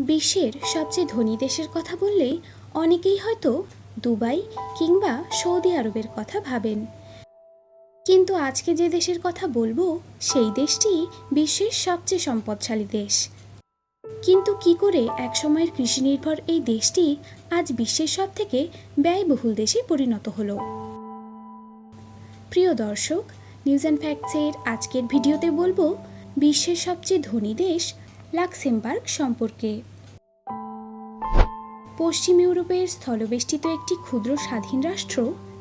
বিশ্বের সবচেয়ে ধনী দেশের কথা বললেই অনেকেই হয়তো দুবাই কিংবা সৌদি আরবের কথা ভাবেন। কিন্তু আজকে যে দেশের কথা বলব, সেই দেশটি বিশ্বের সবচেয়ে সম্পদশালী দেশ। কিন্তু কি করে একসময়ের কৃষি নির্ভর এই দেশটি আজ বিশ্বের সব থেকে ব্যয়বহুল দেশে পরিণত হলো? প্রিয় দর্শক নিউজ অ্যান্ড ফ্যাক্টসের আজকের ভিডিওতে বলব, বিশ্বের সবচেয়ে ধনী দেশ লাক্সেমবার্গ সম্পর্কে। পশ্চিম ইউরোপের স্থলবেষ্টিত একটি ক্ষুদ্র স্বাধীন রাষ্ট্র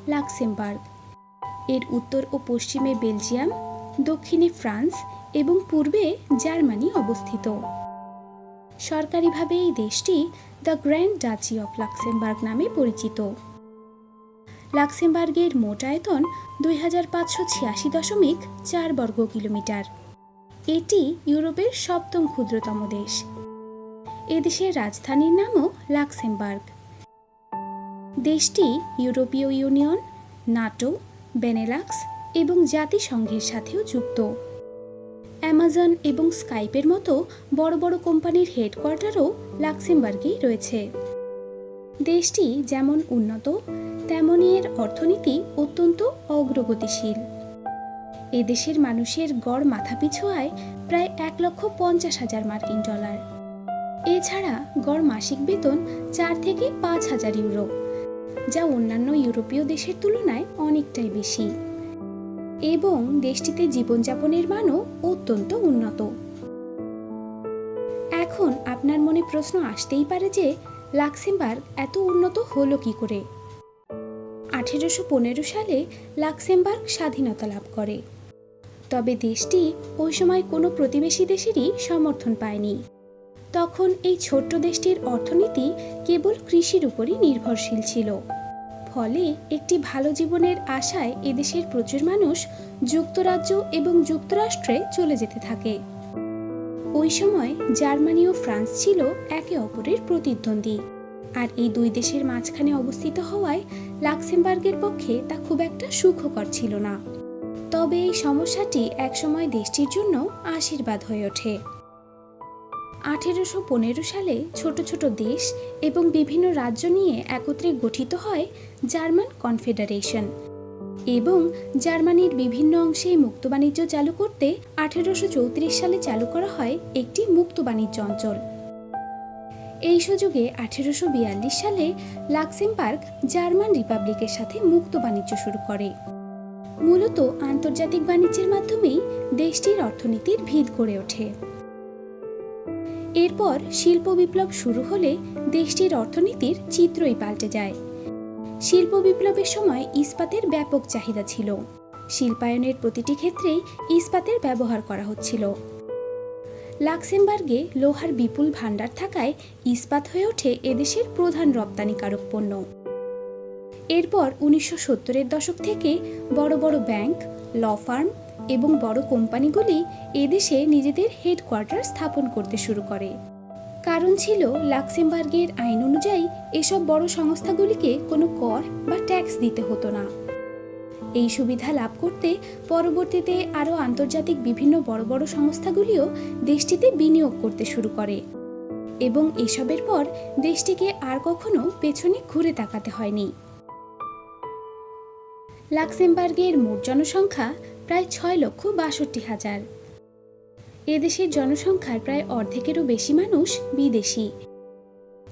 লাক্সেমবার্গ। এর উত্তর ও পশ্চিমে বেলজিয়াম, দক্ষিণে ফ্রান্স এবং পূর্বে জার্মানি অবস্থিত। সরকারিভাবে এই দেশটি the grand duchy of Luxembourg নামে পরিচিত। লাক্সেমবার্গের মোট আয়তন দুই হাজার পাঁচশো ছিয়াশি দশমিক চার বর্গ কিলোমিটার এটি ইউরোপের সপ্তম ক্ষুদ্রতম দেশ। এদেশের রাজধানীর নামও লাক্সেমবার্গ। দেশটি ইউরোপীয় ইউনিয়ন, নাটো, বেনেলাক্স এবং জাতিসংঘের সাথেও যুক্ত। অ্যামাজন এবং স্কাইপের মতো বড় বড় কোম্পানির হেডকোয়ার্টারও লাক্সেমবার্গেই রয়েছে। দেশটি যেমন উন্নত তেমনই এর অর্থনীতি অত্যন্ত অগ্রগতিশীল। এদেশের মানুষের গড় মাথাপিছু আয় প্রায় এক লক্ষ পঞ্চাশ হাজার মার্কিন ডলার। এছাড়া গড় মাসিক বেতন চার থেকে পাঁচ হাজার ইউরো, যা অন্যান্য ইউরোপীয় দেশের তুলনায় অনেকটাই বেশি। এবং দেশটিতে জীবনযাপনের মানও অত্যন্ত উন্নত। এখন আপনার মনে প্রশ্ন আসতেই পারে যে, লাক্সেমবার্গ এত উন্নত হলো কি করে? আঠেরোশো পনেরো সালে লাক্সেমবার্গ স্বাধীনতা লাভ করে। তবে দেশটি ওই সময় কোনো প্রতিবেশী দেশেরই সমর্থন পায়নি। তখন এই ছোট্ট দেশটির অর্থনীতি কেবল কৃষির উপরই নির্ভরশীল ছিল। ফলে একটি ভালো জীবনের আশায় এদেশের প্রচুর মানুষ যুক্তরাজ্য এবং যুক্তরাষ্ট্রে চলে যেতে থাকে। ওই সময় জার্মানি ও ফ্রান্স ছিল একে অপরের প্রতিদ্বন্দ্বী। আর এই দুই দেশের মাঝখানে অবস্থিত হওয়ায় লাক্সেমবার্গের পক্ষে তা খুব একটা সুখকর ছিল না। তবে এই সমস্যাটি একসময় দেশটির জন্য আশীর্বাদ হয়ে ওঠে। আঠেরোশো পনেরো সালে ছোট ছোট দেশ এবং বিভিন্ন রাজ্য নিয়ে একত্রে গঠিত হয় জার্মান কনফেডারেশন এবং জার্মানির বিভিন্ন অংশে মুক্ত বাণিজ্য চালু করতে আঠেরোশো চৌত্রিশ সালে চালু করা হয় একটি মুক্ত বাণিজ্য অঞ্চল। এই সুযোগে আঠেরোশো বিয়াল্লিশ সালে লাক্সেমবার্গ জার্মান রিপাবলিকের সাথে মুক্ত বাণিজ্য শুরু করে। মূলত আন্তর্জাতিক বাণিজ্যের মাধ্যমেই দেশটির অর্থনীতির ভিত গড়ে ওঠে। এরপর শিল্প বিপ্লব শুরু হলে দেশটির অর্থনীতির চিত্রই পাল্টে যায়। শিল্প বিপ্লবের সময় ইস্পাতের ব্যাপক চাহিদা ছিল। শিল্পায়নের প্রতিটি ক্ষেত্রেই ইস্পাতের ব্যবহার করা হচ্ছিল। লাক্সেমবার্গে লোহার বিপুল ভাণ্ডার থাকায় ইস্পাত হয়ে ওঠে এদেশের প্রধান রপ্তানিকারক পণ্য। এরপর উনিশশো সত্তরের দশক থেকে বড় বড় ব্যাংক, ল ফার্ম এবং বড় কোম্পানিগুলি এদেশে নিজেদের হেডকোয়ার্টার স্থাপন করতে শুরু করে। কারণ ছিল লাক্সেমবার্গের আইন অনুযায়ী এসব বড় সংস্থাগুলিকে কোনো কর বা ট্যাক্স দিতে হতো না। এই সুবিধা লাভ করতে পরবর্তীতে আরও আন্তর্জাতিক বিভিন্ন বড় বড় সংস্থাগুলিও দেশটিতে বিনিয়োগ করতে শুরু করে এবং এসবের পর দেশটিকে আর কখনো পেছনে ঘুরে তাকাতে হয়নি। লাক্সেমবার্গের মোট জনসংখ্যা প্রায় ছয় লক্ষ বাষট্টি হাজার। এদেশের জনসংখ্যার প্রায় অর্ধেকেরও বেশি মানুষ বিদেশি।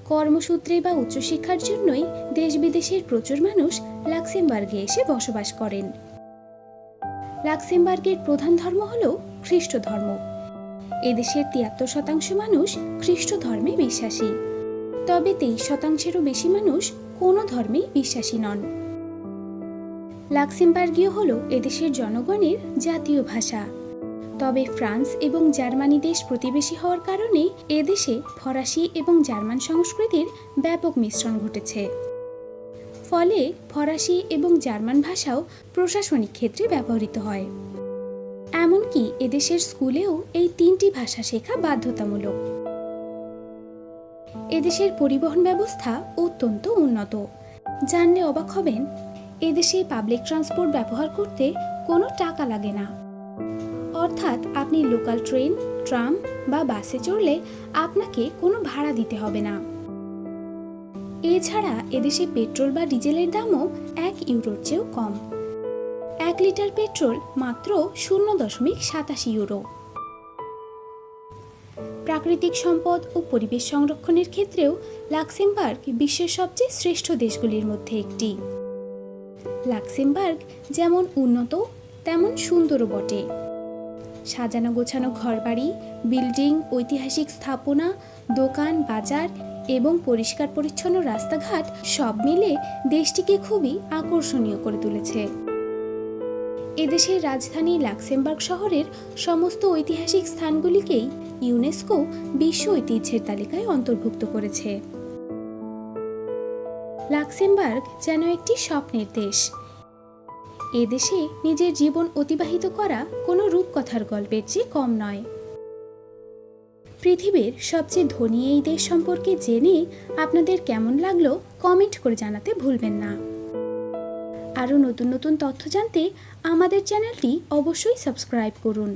কর্মসূত্রে বা উচ্চশিক্ষার জন্যই দেশ বিদেশের প্রচুর মানুষ লাক্সেমবার্গে এসে বসবাস করেন। লাক্সেমবার্গের প্রধান ধর্ম হল খ্রিস্ট ধর্ম। এদেশের তিয়াত্তর শতাংশ মানুষ খ্রিস্ট ধর্মে বিশ্বাসী। তবে তেইশ শতাংশেরও বেশি মানুষ কোনো ধর্মেই বিশ্বাসী নন। লাক্সেমবার্গীয় হল এদেশের জনগণের জাতীয় ভাষা। তবে ফ্রান্স এবং জার্মানি দেশ প্রতিবেশী হওয়ার কারণে এদেশে ফরাসি এবং জার্মান সংস্কৃতির ব্যাপক মিশ্রণ ঘটেছে। ফলে ফরাসি এবং জার্মান ভাষাও প্রশাসনিক ক্ষেত্রে ব্যবহৃত হয়। এমনকি এদেশের স্কুলেও এই তিনটি ভাষা শেখা বাধ্যতামূলক। এদেশের পরিবহন ব্যবস্থা অত্যন্ত উন্নত। জানলে অবাক হবেন এদেশে পাবলিক ট্রান্সপোর্ট ব্যবহার করতে কোনো টাকা লাগে না। অর্থাৎ আপনি লোকাল ট্রেন ট্রাম বা বাসে চড়লে আপনাকে কোনো ভাড়া দিতে হবে না। এছাড়া এদেশে পেট্রোল বা ডিজেলের দামও এক ইউরোর চেয়েও কম। এক লিটার পেট্রোল মাত্র শূন্য দশমিক সাতাশি ইউরো। প্রাকৃতিক সম্পদ ও পরিবেশ সংরক্ষণের ক্ষেত্রেও লাক্সেমবার্গ বিশ্বের সবচেয়ে শ্রেষ্ঠ দেশগুলির মধ্যে একটি। লাক্সেমবার্গ যেমন উন্নত, তেমন সুন্দরও বটে। সাজানো গোছানো ঘরবাড়ি, বিল্ডিং, ঐতিহাসিক স্থাপনা, দোকান, বাজার এবং পরিষ্কার পরিচ্ছন্ন রাস্তাঘাট সব মিলে দেশটিকে খুবই আকর্ষণীয় করে তুলেছে। এদেশের রাজধানী লাক্সেমবার্গ শহরের সমস্ত ঐতিহাসিক স্থানগুলিকেই ইউনেস্কো বিশ্ব ঐতিহ্যের তালিকায় অন্তর্ভুক্ত করেছে। লাক্সেমবার্গ যেন একটি স্বপ্নের দেশ। এদেশে নিজের জীবন অতিবাহিত করা কোনো রূপকথার গল্পের চেয়ে কম নয়। পৃথিবীর সবচেয়ে ধনী এই দেশ সম্পর্কে জেনে আপনাদের কেমন লাগল কমেন্ট করে জানাতে ভুলবেন না। আরও নতুন নতুন তথ্য জানতে আমাদের চ্যানেলটি অবশ্যই সাবস্ক্রাইব করুন।